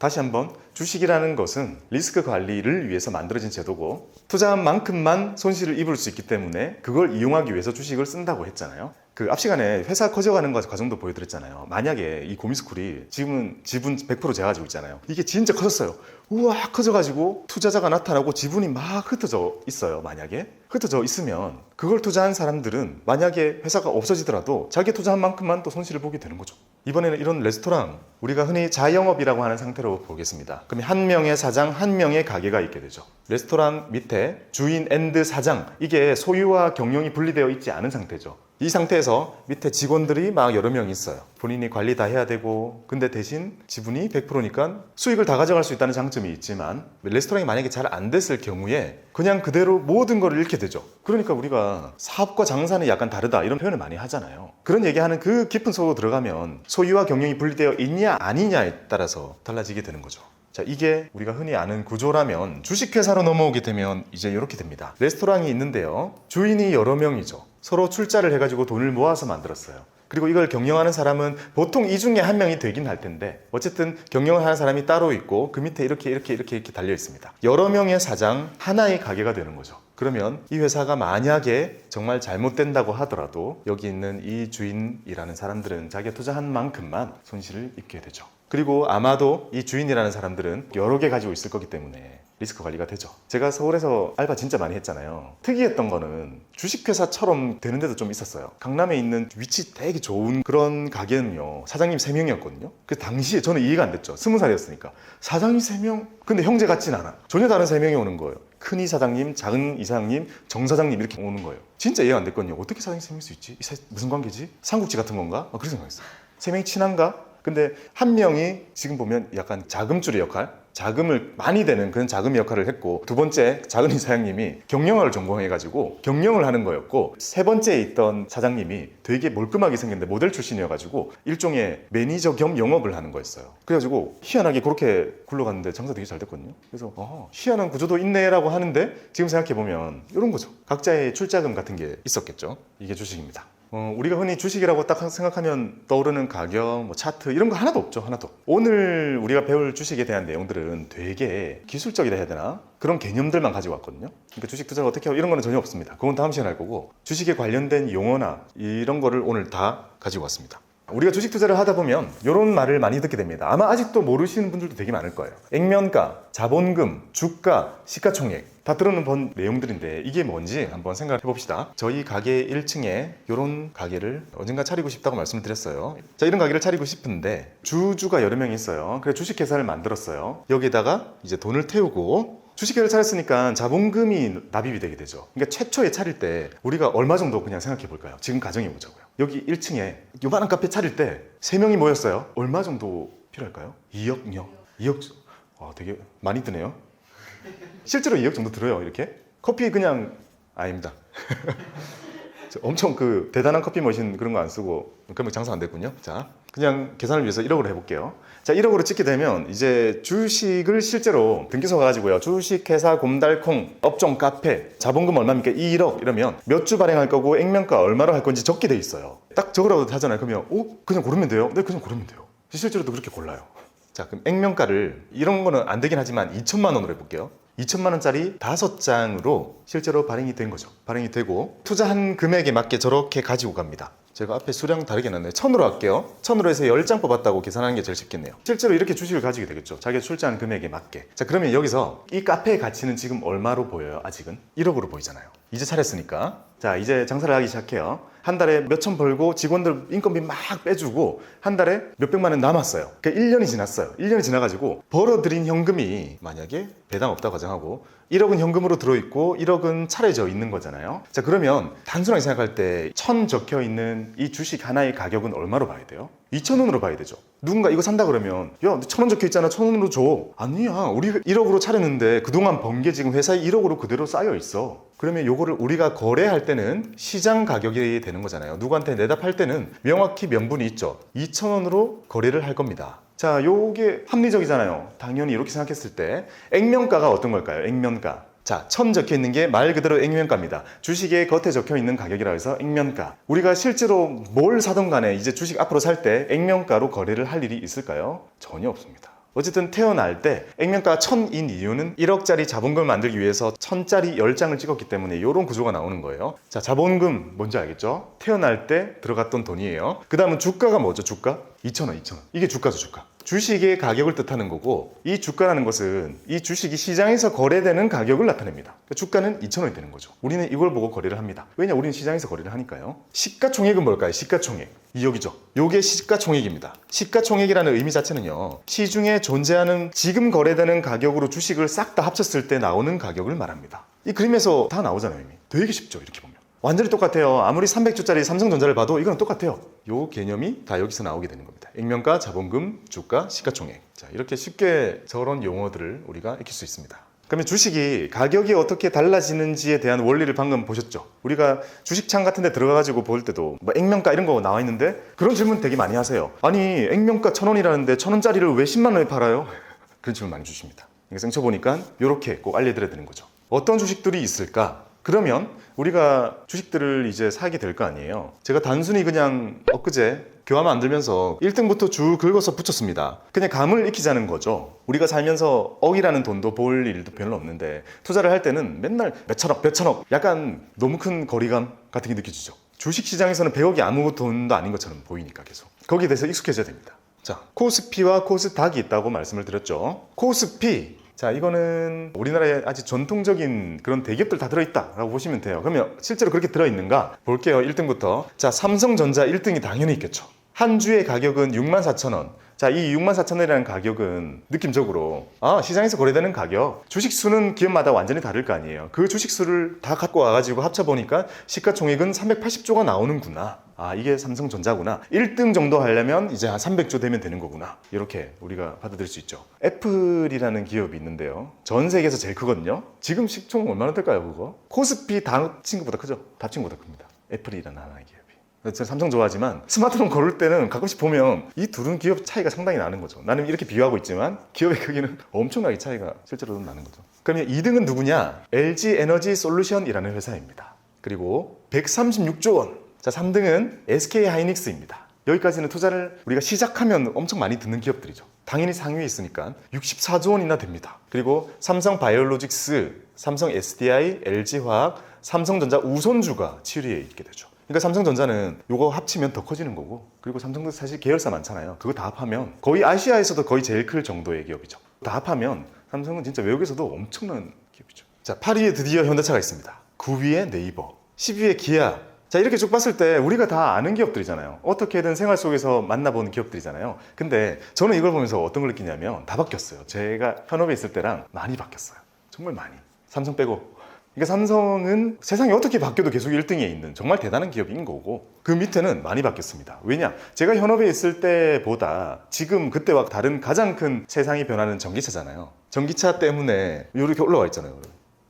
다시 한번 주식이라는 것은 리스크 관리를 위해서 만들어진 제도고 투자한 만큼만 손실을 입을 수 있기 때문에 그걸 이용하기 위해서 주식을 쓴다고 했잖아요. 그 앞 시간에 회사 커져가는 거 과정도 보여드렸잖아요. 만약에 이 고미스쿨이 지금은 지분 100% 제가 가지고 있잖아요. 이게 진짜 커졌어요. 우와 커져가지고 투자자가 나타나고 지분이 막 흩어져 있어요. 만약에 흩어져 있으면 그걸 투자한 사람들은 만약에 회사가 없어지더라도 자기 투자한 만큼만 또 손실을 보게 되는 거죠. 이번에는 이런 레스토랑 우리가 흔히 자영업이라고 하는 상태로 보겠습니다. 그럼 한 명의 사장, 한 명의 가게가 있게 되죠. 레스토랑 밑에 주인 앤드 사장 이게 소유와 경영이 분리되어 있지 않은 상태죠. 이 상태에서 밑에 직원들이 막 여러 명 있어요. 본인이 관리 다 해야 되고 근데 대신 지분이 100%니까 수익을 다 가져갈 수 있다는 장점이 있지만 레스토랑이 만약에 잘 안 됐을 경우에 그냥 그대로 모든 걸 잃게 되죠. 그러니까 우리가 사업과 장사는 약간 다르다 이런 표현을 많이 하잖아요. 그런 얘기하는 그 깊은 속으로 들어가면 소유와 경영이 분리되어 있냐 아니냐에 따라서 달라지게 되는 거죠. 자, 이게 우리가 흔히 아는 구조라면 주식회사로 넘어오게 되면 이제 이렇게 됩니다. 레스토랑이 있는데요. 주인이 여러 명이죠. 서로 출자를 해가지고 돈을 모아서 만들었어요. 그리고 이걸 경영하는 사람은 보통 이 중에 한 명이 되긴 할 텐데 어쨌든 경영을 하는 사람이 따로 있고 그 밑에 이렇게 이렇게 이렇게 이렇게 달려 있습니다. 여러 명의 사장 하나의 가게가 되는 거죠. 그러면 이 회사가 만약에 정말 잘못된다고 하더라도 여기 있는 이 주인이라는 사람들은 자기가 투자한 만큼만 손실을 입게 되죠. 그리고 아마도 이 주인이라는 사람들은 여러 개 가지고 있을 거기 때문에 리스크 관리가 되죠. 제가 서울에서 알바 진짜 많이 했잖아요. 특이했던 거는 주식회사처럼 되는 데도 좀 있었어요. 강남에 있는 위치 되게 좋은 그런 가게는요. 사장님 3명이었거든요. 그 당시에 저는 이해가 안 됐죠. 20살이었으니까. 사장님 3명? 근데 형제 같진 않아. 전혀 다른 3명이 오는 거예요. 큰 이사장님, 작은 이사장님, 정사장님 이렇게 오는 거예요. 진짜 이해가 안 됐거든요. 어떻게 사장님 3명일 수 있지? 이 사- 무슨 관계지? 삼국지 같은 건가? 아, 그런 생각했어요. 3명이 친한가? 근데 한 명이 지금 보면 약간 자금줄의 역할, 자금을 많이 되는 그런 자금 역할을 했고 두 번째 작은 이사장님이 경영학을 전공해가지고 경영을 하는 거였고 세 번째에 있던 사장님이 되게 몰끔하게 생겼는데 모델 출신이어가지고 일종의 매니저 겸 영업을 하는 거였어요. 그래가지고 희한하게 그렇게 굴러갔는데 장사 되게 잘 됐거든요. 그래서 어, 희한한 구조도 있네라고 하는데 지금 생각해 보면 이런 거죠. 각자의 출자금 같은 게 있었겠죠. 이게 주식입니다. 어, 우리가 흔히 주식이라고 딱 생각하면 떠오르는 가격, 뭐 차트 이런 거 하나도 없죠, 하나도. 오늘 우리가 배울 주식에 대한 내용들은 되게 기술적이라 해야 되나? 그런 개념들만 가지고 왔거든요. 그러니까 주식 투자를 어떻게 하고 이런 거는 전혀 없습니다. 그건 다음 시간에 할 거고 주식에 관련된 용어나 이런 거를 오늘 다 가지고 왔습니다. 우리가 주식 투자를 하다 보면 이런 말을 많이 듣게 됩니다. 아마 아직도 모르시는 분들도 되게 많을 거예요. 액면가, 자본금, 주가, 시가총액 다 들어는 본 내용들인데 이게 뭔지 한번 생각해 봅시다. 저희 가게 1층에 이런 가게를 언젠가 차리고 싶다고 말씀을 드렸어요. 자 이런 가게를 차리고 싶은데 주주가 여러 명 있어요. 그래서 주식회사를 만들었어요. 여기다가 이제 돈을 태우고 주식회사를 차렸으니까 자본금이 납입이 되게 되죠. 그러니까 최초에 차릴 때 우리가 얼마 정도 그냥 생각해 볼까요? 지금 가정해 보자고요. 여기 1층에 요만한 카페 차릴 때 3명이 모였어요. 얼마 정도 필요할까요? 2억요? 2억? 와, 되게 많이 드네요. 실제로 2억 정도 들어요, 이렇게. 커피 그냥 아닙니다. 저 엄청 그 대단한 커피 머신 그런 거 안 쓰고 그러면 장사 안 됐군요. 자, 그냥 계산을 위해서 1억으로 해볼게요. 자, 1억으로 찍게 되면 이제 주식을 실제로 등기소 가가지고요. 주식회사 곰달콩 업종 카페 자본금 얼마입니까? 1억 이러면 몇 주 발행할 거고 액면가 얼마로 할 건지 적게 돼 있어요. 딱 적으라고 하잖아요. 그러면 어 그냥 고르면 돼요? 네, 그냥 고르면 돼요. 실제로도 그렇게 골라요. 자, 그럼 액면가를 이런 거는 안 되긴 하지만 2천만 원으로 해볼게요. 2천만 원짜리 다섯 장으로 실제로 발행이 된 거죠. 발행이 되고 투자한 금액에 맞게 저렇게 가지고 갑니다. 제가 앞에 수량 다르게 놨네요. 천으로 할게요. 천으로 해서 10장 뽑았다고 계산하는 게 제일 쉽겠네요. 실제로 이렇게 주식을 가지게 되겠죠. 자기가 출자한 금액에 맞게. 자, 그러면 여기서 이 카페의 가치는 지금 얼마로 보여요? 아직은? 1억으로 보이잖아요. 이제 차렸으니까. 자, 이제 장사를 하기 시작해요. 한 달에 몇 천 벌고 직원들 인건비 막 빼주고 한 달에 몇백만 원 남았어요. 그러니까 1년이 지났어요. 1년이 지나가지고 벌어들인 현금이 만약에 배당 없다고 가정하고 1억은 현금으로 들어있고 1억은 차려져 있는 거잖아요. 자, 그러면 단순하게 생각할 때 천 적혀 있는 이 주식 하나의 가격은 얼마로 봐야 돼요? 2,000원으로 봐야 되죠. 누군가 이거 산다 그러면 야, 천 원 적혀 있잖아. 천 원으로 줘. 아니야. 우리 1억으로 차렸는데 그동안 번 게 지금 회사에 1억으로 그대로 쌓여 있어. 그러면 요거를 우리가 거래할 때는 시장 가격이 되는 거잖아요. 누구한테 내다 팔 때는 명확히 명분이 있죠. 2,000원으로 거래를 할 겁니다. 자, 요게 합리적이잖아요. 당연히 이렇게 생각했을 때 액면가가 어떤 걸까요? 액면가. 자, 천 적혀 있는 게 말 그대로 액면가입니다. 주식의 겉에 적혀 있는 가격이라고 해서 액면가. 우리가 실제로 뭘 사든 간에 이제 주식 앞으로 살 때 액면가로 거래를 할 일이 있을까요? 전혀 없습니다. 어쨌든 태어날 때 액면가가 천인 이유는 1억짜리 자본금을 만들기 위해서 천짜리 10장을 찍었기 때문에 이런 구조가 나오는 거예요. 자, 자본금 뭔지 알겠죠? 태어날 때 들어갔던 돈이에요. 그 다음은 주가가 뭐죠? 주가? 2,000원, 2,000원. 이게 주가죠, 주가. 주식의 가격을 뜻하는 거고 이 주가라는 것은 이 주식이 시장에서 거래되는 가격을 나타냅니다. 그러니까 주가는 2,000원이 되는 거죠. 우리는 이걸 보고 거래를 합니다. 왜냐? 우리는 시장에서 거래를 하니까요. 시가총액은 뭘까요? 시가총액. 2억이죠. 요게 시가총액입니다. 시가총액이라는 의미 자체는요. 시중에 존재하는 지금 거래되는 가격으로 주식을 싹 다 합쳤을 때 나오는 가격을 말합니다. 이 그림에서 다 나오잖아요, 이미. 되게 쉽죠, 이렇게 보면. 완전히 똑같아요. 아무리 300주짜리 삼성전자를 봐도 이건 똑같아요. 요 개념이 다 여기서 나오게 되는 겁니다. 액면가, 자본금, 주가, 시가총액. 자, 이렇게 쉽게 저런 용어들을 우리가 익힐 수 있습니다. 그러면 주식이 가격이 어떻게 달라지는지에 대한 원리를 방금 보셨죠? 우리가 주식창 같은 데 들어가가지고 볼 때도 뭐 액면가 이런 거 나와 있는데 그런 질문 되게 많이 하세요. 아니, 액면가 천 원이라는데 천 원짜리를 왜 10만 원에 팔아요? 그런 질문 많이 주십니다. 그래서 생쳐보니까 이렇게 꼭 알려드려야 되는 거죠. 어떤 주식들이 있을까? 그러면 우리가 주식들을 이제 사게 될 거 아니에요. 제가 단순히 그냥 엊그제 교환 만들면서 1등부터 쭉 긁어서 붙였습니다. 그냥 감을 익히자는 거죠. 우리가 살면서 억이라는 돈도 볼 일도 별로 없는데 투자를 할 때는 맨날 몇천억, 몇천억 약간 너무 큰 거리감 같은 게 느껴지죠. 주식 시장에서는 100억이 아무 돈도 아닌 것처럼 보이니까 계속. 거기에 대해서 익숙해져야 됩니다. 자, 코스피와 코스닥이 있다고 말씀을 드렸죠. 코스피 자, 이거는 우리나라의 아주 전통적인 그런 대기업들 다 들어있다 라고 보시면 돼요. 그러면 실제로 그렇게 들어있는가? 볼게요. 1등부터. 자, 삼성전자 1등이 당연히 있겠죠. 한 주의 가격은 6만 4천 원. 자, 이 6만 4천 원이라는 가격은 느낌적으로 아, 시장에서 거래되는 가격. 주식 수는 기업마다 완전히 다를 거 아니에요. 그 주식 수를 다 갖고 와 가지고 합쳐 보니까 시가총액은 380조가 나오는구나. 아, 이게 삼성전자구나. 1등 정도 하려면 이제 한 300조 되면 되는 거구나. 이렇게 우리가 받아들일 수 있죠. 애플이라는 기업이 있는데요. 전 세계에서 제일 크거든요. 지금 시총 얼마나 될까요, 그거? 코스피 다 친구보다 크죠? 다 친구보다 큽니다. 애플이라는 하나의 기업 이. 제가 삼성 좋아하지만 스마트폰 고를 때는 가끔씩 보면 이 둘은 기업 차이가 상당히 나는 거죠. 나는 이렇게 비교하고 있지만 기업의 크기는 엄청나게 차이가 실제로는 나는 거죠. 그러면 2등은 누구냐? LG 에너지 솔루션이라는 회사입니다. 그리고 136조 원. 자, 3등은 SK 하이닉스입니다. 여기까지는 투자를 우리가 시작하면 엄청 많이 듣는 기업들이죠. 당연히 상위에 있으니까 64조 원이나 됩니다. 그리고 삼성 바이오로직스, 삼성 SDI, LG화학, 삼성전자 우선주가 7위에 있게 되죠. 그러니까 삼성전자는 이거 합치면 더 커지는 거고 그리고 삼성도 사실 계열사 많잖아요. 그거 다 합하면 거의 아시아에서도 거의 제일 클 정도의 기업이죠. 다 합하면 삼성은 진짜 외국에서도 엄청난 기업이죠. 자, 8위에 드디어 현대차가 있습니다. 9위에 네이버, 10위에 기아, 자 이렇게 쭉 봤을 때 우리가 다 아는 기업들이잖아요 어떻게든 생활 속에서 만나보는 기업들이잖아요 근데 저는 이걸 보면서 어떤 걸 느끼냐면 다 바뀌었어요 제가 현업에 있을 때랑 많이 바뀌었어요 정말 많이 삼성 빼고 그러니까 삼성은 세상이 어떻게 바뀌어도 계속 1등에 있는 정말 대단한 기업인 거고 그 밑에는 많이 바뀌었습니다 왜냐 제가 현업에 있을 때보다 지금 그때와 다른 가장 큰 세상이 변하는 전기차잖아요 전기차 때문에 이렇게 올라와 있잖아요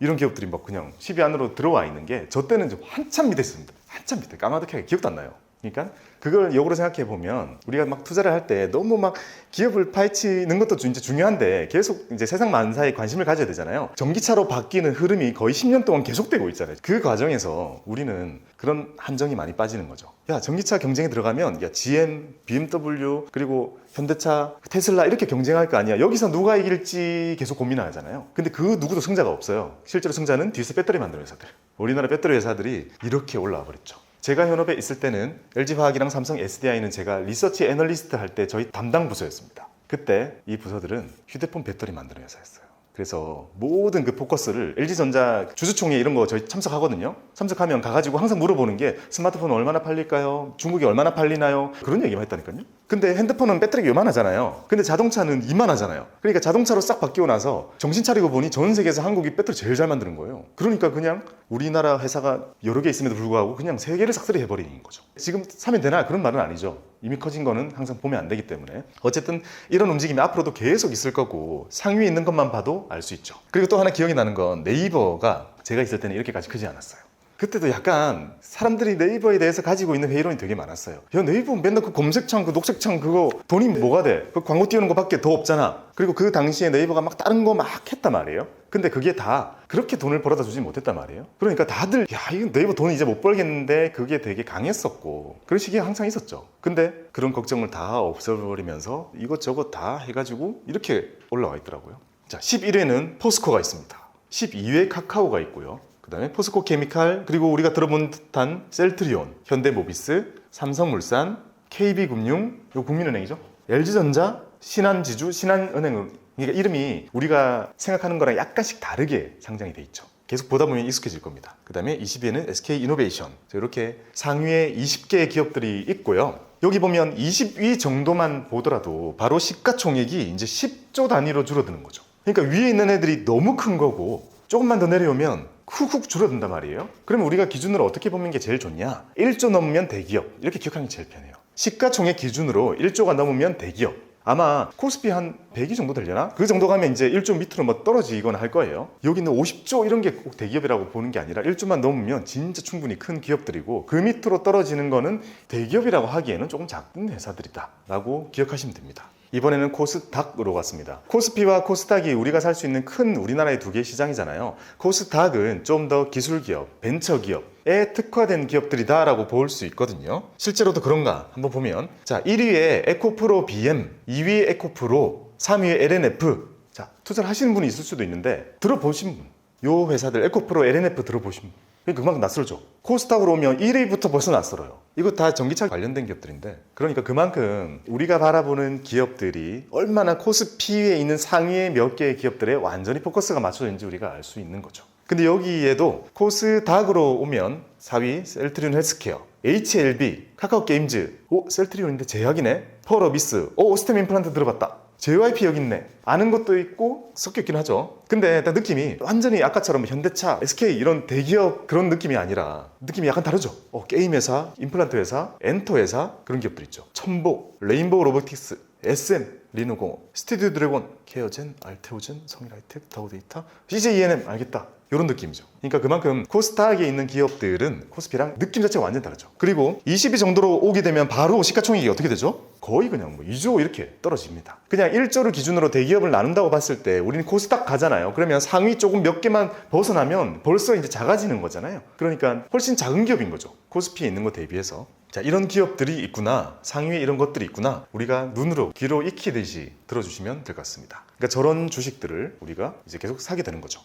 이런 기업들이 막 그냥 10위 안으로 들어와 있는 게 저 때는 좀 한참 밑에 있습니다. 한참 밑에 까마득하게 기억도 안 나요. 그러니까 그걸 역으로 생각해 보면 우리가 막 투자를 할 때 너무 막 기업을 파헤치는 것도 이제 중요한데 계속 이제 세상 만사에 관심을 가져야 되잖아요. 전기차로 바뀌는 흐름이 거의 10년 동안 계속되고 있잖아요. 그 과정에서 우리는 그런 함정이 많이 빠지는 거죠. 야, 전기차 경쟁에 들어가면 야, GM, BMW 그리고 현대차, 테슬라 이렇게 경쟁할 거 아니야. 여기서 누가 이길지 계속 고민하잖아요. 근데 그 누구도 승자가 없어요. 실제로 승자는 뒤에서 배터리 만드는 회사들. 우리나라 배터리 회사들이 이렇게 올라와 버렸죠. 제가 현업에 있을 때는 LG화학이랑 삼성 SDI는 제가 리서치 애널리스트 할 때 저희 담당 부서였습니다. 그때 이 부서들은 휴대폰 배터리 만드는 회사였어요. 그래서 모든 그 포커스를 LG전자 주주총회 이런 거 저희 참석하거든요. 참석하면 가가지고 항상 물어보는 게 스마트폰 얼마나 팔릴까요? 중국이 얼마나 팔리나요? 그런 얘기만 했다니까요. 근데 핸드폰은 배터리가 요만하잖아요. 근데 자동차는 이만하잖아요. 그러니까 자동차로 싹 바뀌고 나서 정신 차리고 보니 전 세계에서 한국이 배터리 제일 잘 만드는 거예요. 그러니까 그냥 우리나라 회사가 여러 개 있음에도 불구하고 그냥 세 개를 싹쓸이 해버리는 거죠. 지금 사면 되나? 그런 말은 아니죠. 이미 커진 거는 항상 보면 안 되기 때문에 어쨌든 이런 움직임이 앞으로도 계속 있을 거고 상위에 있는 것만 봐도 알 수 있죠. 그리고 또 하나 기억이 나는 건 네이버가 제가 있을 때는 이렇게까지 크지 않았어요. 그때도 약간 사람들이 네이버에 대해서 가지고 있는 회의론이 되게 많았어요. 야 네이버 맨날 그 검색창 그 녹색창 그거 돈이 뭐가 돼? 그 광고 띄우는 거밖에 더 없잖아. 그리고 그 당시에 네이버가 막 다른 거 막 했단 말이에요. 근데 그게 다 그렇게 돈을 벌어다 주지 못했단 말이에요. 그러니까 다들 야 이거 네이버 돈 이제 못 벌겠는데 그게 되게 강했었고 그런 시기가 항상 있었죠. 근데 그런 걱정을 다 없애버리면서 이것저것 다 해가지고 이렇게 올라와 있더라고요. 자 11회는 포스코가 있습니다. 12회 카카오가 있고요. 그 다음에 포스코 케미칼 그리고 우리가 들어본 듯한 셀트리온, 현대모비스, 삼성물산, KB금융, 요 국민은행이죠. LG전자, 신한지주, 신한은행 그러니까 이름이 우리가 생각하는 거랑 약간씩 다르게 상장이 돼 있죠. 계속 보다 보면 익숙해질 겁니다. 그 다음에 20위에는 SK 이노베이션. 이렇게 상위에 20개의 기업들이 있고요. 여기 보면 20위 정도만 보더라도 바로 시가총액이 이제 10조 단위로 줄어드는 거죠. 그러니까 위에 있는 애들이 너무 큰 거고 조금만 더 내려오면 훅훅 줄어든단 말이에요. 그러면 우리가 기준으로 어떻게 보는 게 제일 좋냐? 1조 넘으면 대기업. 이렇게 기억하는 게 제일 편해요. 시가총액 기준으로 1조가 넘으면 대기업. 아마 코스피 한 100위 정도 되려나? 그 정도 가면 이제 1조 밑으로 뭐 떨어지거나 할 거예요. 여기는 50조 이런 게 꼭 대기업이라고 보는 게 아니라 1조만 넘으면 진짜 충분히 큰 기업들이고 그 밑으로 떨어지는 거는 대기업이라고 하기에는 조금 작은 회사들이다. 라고 기억하시면 됩니다. 이번에는 코스닥으로 갔습니다. 코스피와 코스닥이 우리가 살 수 있는 큰 우리나라의 두 개의 시장이잖아요. 코스닥은 좀 더 기술 기업, 벤처 기업 에 특화된 기업들이다라고 볼 수 있거든요. 실제로도 그런가 한번 보면 자 1위에 에코프로 BM, 2위에 에코프로, 3위에 LNF. 자 투자를 하시는 분이 있을 수도 있는데 들어보신 분, 요 회사들 에코프로, LNF 들어보신 분. 그만큼 낯설죠. 코스닥으로 오면 1위부터 벌써 낯설어요. 이거 다 전기차 관련된 기업들인데. 그러니까 그만큼 우리가 바라보는 기업들이 얼마나 코스피에 있는 상위의 몇 개의 기업들에 완전히 포커스가 맞춰져 있는지 우리가 알 수 있는 거죠. 근데 여기에도 코스닥으로 오면 4위 셀트리온 헬스케어, HLB, 카카오 게임즈, 오 셀트리온인데 제약이네, 펄어비스, 오 스템 임플란트 들어봤다. JYP 여기 있네. 아는 것도 있고 섞여 있긴 하죠. 근데 일단 느낌이 완전히 아까처럼 현대차, SK 이런 대기업 그런 느낌이 아니라 느낌이 약간 다르죠. 어, 게임 회사, 임플란트 회사, 엔터 회사 그런 기업들 있죠. 첨보, 레인보우 로보틱스, SM, 리노공업, 스튜디오 드래곤, 케어젠, 알테오젠, 성일하이텍, 다우데이터, CJENM 알겠다. 이런 느낌이죠. 그러니까 그만큼 코스닥에 있는 기업들은 코스피랑 느낌 자체가 완전 다르죠. 그리고 20위 정도로 오게 되면 바로 시가총액이 어떻게 되죠? 거의 그냥 뭐 2조 이렇게 떨어집니다. 그냥 1조를 기준으로 대기업을 나눈다고 봤을 때 우리는 코스닥 가잖아요. 그러면 상위 조금 몇 개만 벗어나면 벌써 이제 작아지는 거잖아요. 그러니까 훨씬 작은 기업인 거죠. 코스피에 있는 거 대비해서. 자, 이런 기업들이 있구나. 상위에 이런 것들이 있구나. 우리가 눈으로 귀로 익히듯이 들어주시면 될 것 같습니다. 그러니까 저런 주식들을 우리가 이제 계속 사게 되는 거죠.